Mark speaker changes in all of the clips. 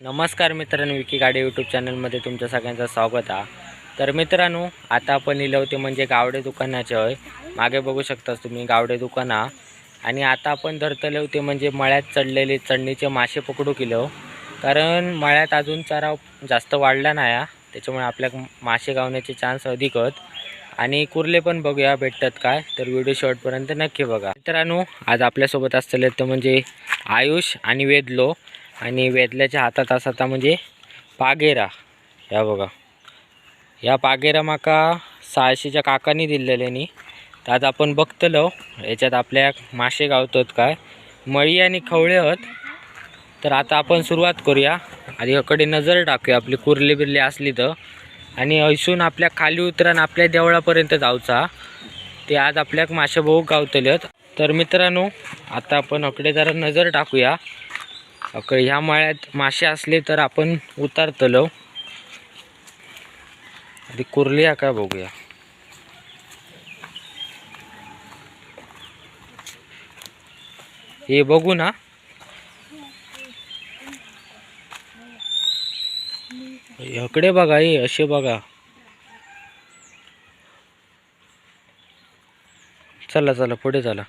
Speaker 1: नमस्कार मित्रांनो विकी गाडी यूट्यूब चॅनलमध्ये तुमच्या सगळ्यांचं स्वागत आहे. तर मित्रांनो आता आपण लिहिलं होते म्हणजे गावडे दुकानाचे होय. मागे बघू शकता तुम्ही गावडे दुकाना आणि आता आपण धरतले होते म्हणजे मळ्यात चढलेले चढणीचे मासे पकडू किलो कारण मळ्यात अजून चारा जास्त वाढला नाही हा. त्याच्यामुळे आपल्या मासे गावण्याचे चान्स अधिक आहेत. आणि कुर्ले पण बघूया भेटतात काय? तर व्हिडिओ शॉर्टपर्यंत नक्की बघा. मित्रांनो आज आपल्यासोबत असलेले तर म्हणजे आयुष आणि वेदलो. आणि वेदल्याच्या हातात असता म्हणजे पागेरा. या बघा. या पागेरा माका सहाशेच्या काकांनी दिलेल्यानी तर आज आपण बघतलो याच्यात आपल्या मासे गावतात काय? मळी आणि खवळे आहेत. तर आता आपण सुरुवात करूया. आधी ह्याकडे नजर टाकूया. आपली कुर्ली बिरली असली तर. आणि ऐसून आपल्या खाली उतरान आपल्या देवळापर्यंत जाऊचा. ते आज आपल्याक मासे भाऊ गावतलेत तर मित्रांनो आता आपण अकडे जरा नजर टाकूया. अकडे ह्या मळ्यात मासे असले तर आपण उतारतलो. आधी कुर्ली आहे बघूया. हे बघू ना. इकडे बघा हे असे बघा. चला चला पुढे चला.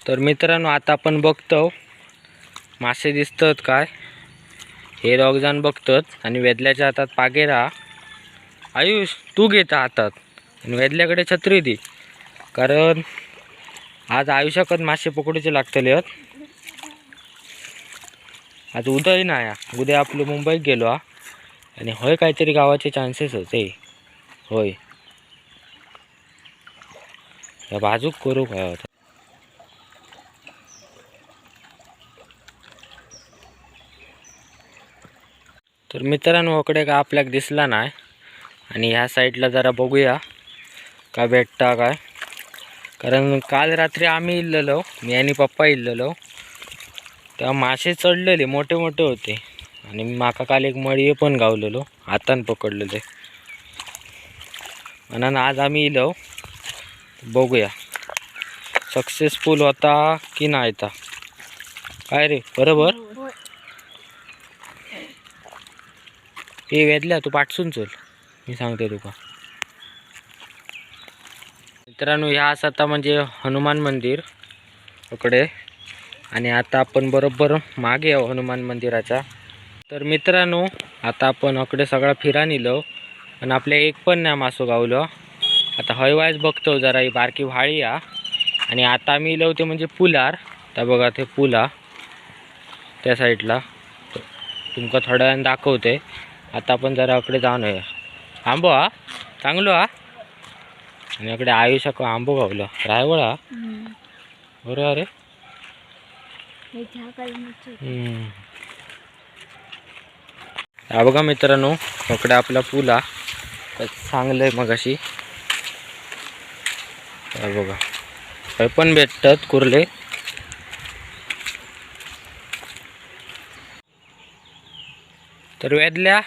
Speaker 1: तर मित्रांनो आता आपण बघतो मासे दिसतात काय? हे जण बघतात आणि वेदल्याच्या हातात पागेरा आयुष तू घेता हातात. आणि वेदल्याकडे छत्री दे. कारण आज आयुष्याकत मासे पकडूचे लागतले आहेत आज उदय नाही उद्या आपलं मुंबईत गेलो हा. आणि होय काहीतरी गावाचे चान्सेस होते होय. या बाजूक करू काय होता तर मित्रांनो इकडे का आपल्याक दिसला नाही. आणि ह्या साईडला जरा बघूया का भेटता काय. कारण काल रात्री आम्ही इल्लेलो मी आणि पप्पा इल्लेलो. तेव्हा मासे चढलेले मोठे मोठे होते. आणि माका काल एक मळी पण गावलेलो हातान पकडलेले. म्हणून आज आम्ही इलो बघूया. सक्सेसफुल होता की नाही काय रे बरोबर? हे वेदल्या तू पाठसून चल. मी सांगते तुका. मित्रांनो ह्या असं आता म्हणजे हनुमान मंदिर इकडे. आणि आता आपण बरोबर मागे आहो हनुमान मंदिराच्या. तर मित्रांनो आता आपण इकडे सगळा फिरा निलो. पण आपल्या एक पण नाही मासो गावलो. आता हयवायच बघतो जरा ही बारकी व्हाळी या. आणि आता आम्ही लवते म्हणजे पुलार. त्या बघा ते पुला. त्या साईडला. तुमका थोड्या वेळानं दाखवते आता आपण जरा इकडे जाऊन येऊया आंबो हा. चांगलो हा. आणि इकडे आयुष्याक आंबो गावलो रायवळ हा. बरोबर अरे हा बघा मित्रांनो इकडे आपला पूल हा. चांगलं आहे मग अशी बघा. हे पण भेटतात कुर्ले. तर वेदल्या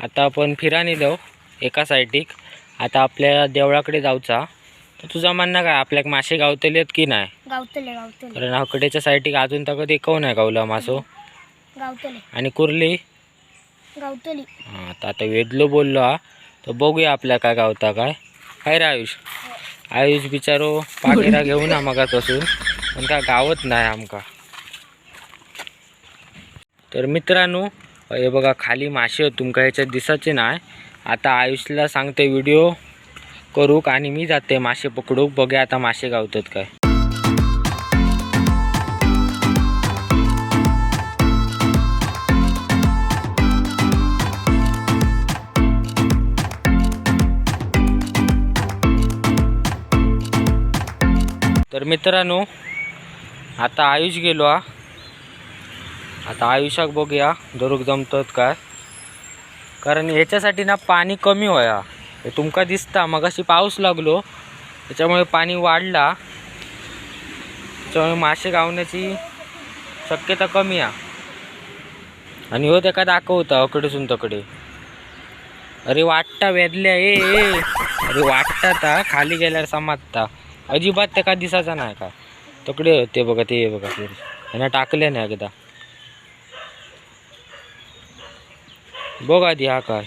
Speaker 1: आता आपण फिरा नेलो एका साईडीक आता आपल्या देवळाकडे जाऊचा. तर तुझा म्हणणं काय? आपल्याक मासे गावतलेत की नाही?
Speaker 2: गावतले गावतले.
Speaker 1: कारण हकडेच्या साईडीक अजून तक देखव नाही गावला मासो.
Speaker 2: गावतले.
Speaker 1: आणि कुर्ली?
Speaker 2: गावतली.
Speaker 1: हां तर आता वेदलो बोललो हा. तर बघूया आपल्या काय गावता काय. काय रे आयुष. आयुष बिचारो पाकिरा घेऊन ना मगापासून पण काय गावत नाही आमका. तर मित्रांनो हे बघा खाली मासे तुमका ह्याच्यात दिसायचे नाही. आता आयुषला सांगते व्हिडिओ करूक आणि मी जाते मासे पकडूक. बघूया आता मासे गावतात काय. तर मित्रांनो आता आयुष गेलो हा. आता आयुष्यात बघूया दरोग जमतात काय. कारण ह्याच्यासाठी ना पाणी कमी व्हाया. हे तुमका दिसता मग अशी पाऊस लागलो त्याच्यामुळे पाणी वाढला. त्याच्यामुळे मासे गावण्याची शक्यता कमी आहे. आणि हो त्याका दाखवता अकडेसून तकडे. अरे वाटता वेदल्या ए ए. अरे वाटता ता खाली गेल्यावर समाजता. अजिबात त्याका दिसायचा नाही का. तकडे ते बघा ते बघा ते. टाकले नाही एकदा. बघ आधी हा काय.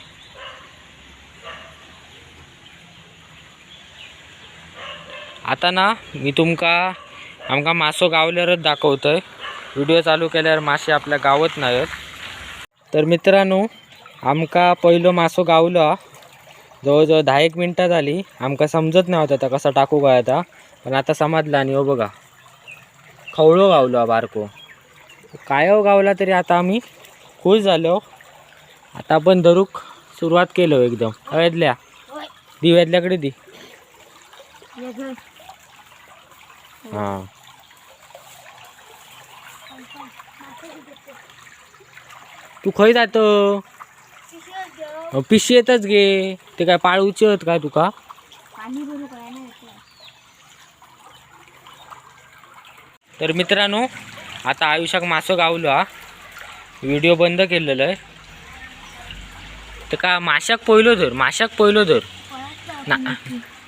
Speaker 1: आता ना मी तुमका आमका मासो गावल्यावरच दाखवतोय. व्हिडिओ चालू केल्यावर मासे आपल्या गावत नाहीत. तर मित्रांनो आमका पहिलं मासो गावला. जवळजवळ दहा एक मिनटं झाली. आमका समजत नव्हता आता कसा टाकू काय आता. पण आता समजला आणि हो बघा. खवळो गावलो बारको. काय हो गावला तरी आता आम्ही खुश झालो. आता आपण धरूक सुरुवात केलो एकदम. वेदल्या
Speaker 2: दिव्यातल्याकडे
Speaker 1: दी. हां. तू खय जातो पिशी येतच घे ते काय पाळूचे होत काय तुका तर मित्रांनो आता आयुष्याक मासो गावलो हा. व्हिडिओ बंद केलेलं आहे. तर का माशाक पहिलो धर माशाक पहिलो धर. ना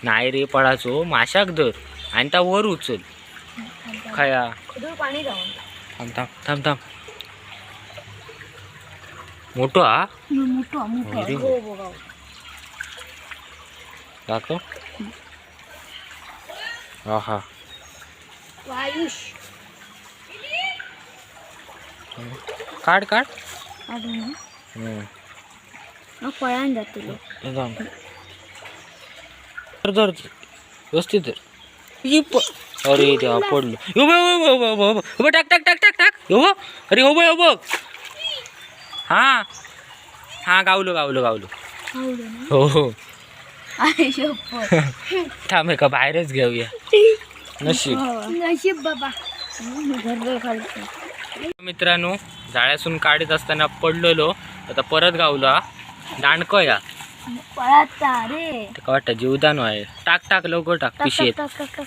Speaker 1: नाही रे पळाचो माशाक धर. आणि त्या वर उचल. खया. थांब थांब थांब थांब. मोठो हा? अरे.
Speaker 2: हो बघा
Speaker 1: दाखव. हा हा काढ काढ.
Speaker 2: मग पळान.
Speaker 1: धर व्यवस्थित धर ई प- अरे देवा पडलो. हो बघ, टाक टाक टाक टाक टाक. हो बघ. अरे हो बघ, हो बघ. हा. हा गावलो गावलो गावलो. हो हो. थांब एका बाहेरच घेऊया. नशीब.
Speaker 2: नशीब बाबा.
Speaker 1: मित्रांनो जाळ्यासून काढत असताना पडलेलो. आता परत गावलो हा. दांडक या.
Speaker 2: पळाचा रे.
Speaker 1: ते का वाटतं जीवदान आहे टाक टाक लवकर टाक
Speaker 2: टक,
Speaker 1: पिशेत.
Speaker 2: टक, टक, टक, टक.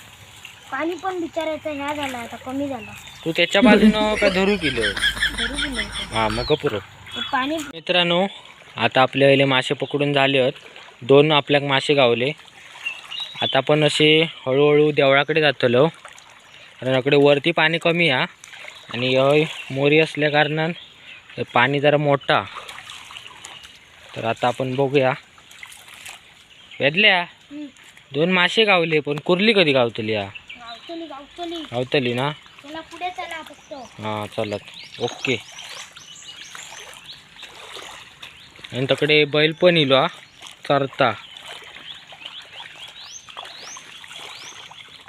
Speaker 2: पाणी पण बिचारायचं ह्या झाला आता कमी झाला.
Speaker 1: तू त्याच्या बाजूनं का धरू किलो
Speaker 2: धरू गेलं.
Speaker 1: हा मग पुरं
Speaker 2: पाणी
Speaker 1: मित्रांनो आता आपल्या वेळेला मासे पकडून झाले आहेत. दोन आपल्याक मासे गावले. आता पण असे हळूहळू देवळाकडे जातलो. कारण इकडे वरती पाणी कमी आहे. आणि हय मोरी असल्या कारणान पाणी जरा मोठा. तर आता आपण बघूया. वेदल्या. दोन मासे गावले पण कुर्ली कधी गावतली हा
Speaker 2: गावतली
Speaker 1: ना? हां चालत ओके. आणि तकडे बैल पण इलो हा. चरता.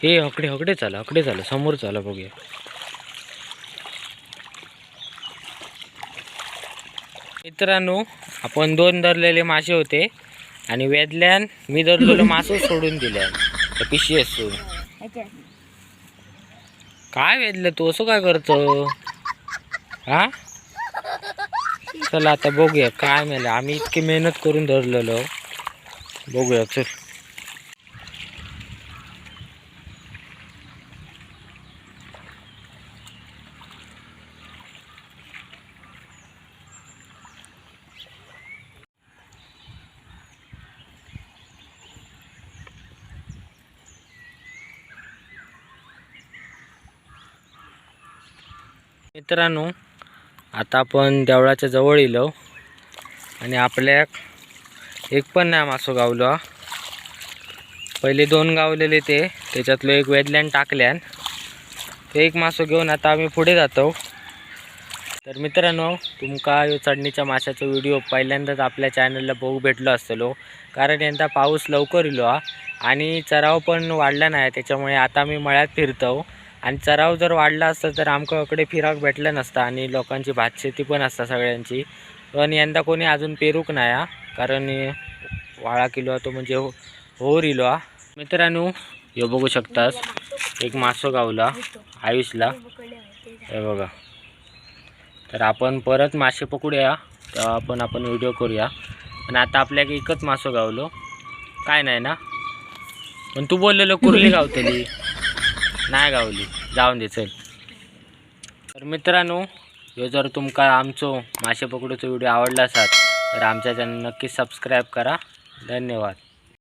Speaker 1: हे हकडे हकडे चाला हकडे चाला. समोर चाला बघूया. मित्रांनो आपण दोन धरलेले मासे होते आणि वेदल्यान मी धरलेलो मासो सोडून पिशवी असून
Speaker 2: ह्याच्यात
Speaker 1: काय वेदलं तू असं काय करतो? हा? चला आता बघूया काय मेलं. आम्ही इतकी मेहनत करून धरलेलो. बघूया चल. मित्रांनो आता आपण देवळाच्या जवळ येलो आणि आपल्या एक पण नाही मासो गावलो. पहिले दोन गावलेले ते त्याच्यातलं एक वेदल्यान टाकल्यान. ते एक मासो घेऊन आता आम्ही पुढे जातो. तर मित्रांनो तुमका यो चढणीच्या माशाचा व्हिडिओ पहिल्यांदाच आपल्या चॅनलला बघू भेटलो असतलो. कारण यंदा पाऊस लवकर इलो आणि चराव पण वाढला नाही त्याच्यामुळे आता मी मळ्यात फिरतो. आणि चराव जर वाढला असता तर आमका फिराक भेटलं नसतं आणि लोकांची भातशेती पण असता सगळ्यांची. पण यंदा कोणी अजून पेरूक नाही हा कारण वाळा किलो तो म्हणजे हो होर इलो हा. मित्रांनो हे बघू शकतास एक मासो गावला आयुषला. हे बघा. तर आपण परत मासे पकडूया तेव्हा आपण आपण व्हिडिओ करूया. पण आता आपल्याकडे एकच मासो गावलो. काय नाही ना? पण तू बोललेलं कुर्ली गावतली. नाही गावली जाऊन दे चल. तर मित्रांनो ह्यो जर तुमका आमचो मासे पकडूचो व्हिडिओ आवडला असात तर आमच्या चॅनल नक्की सबस्क्राईब करा. धन्यवाद.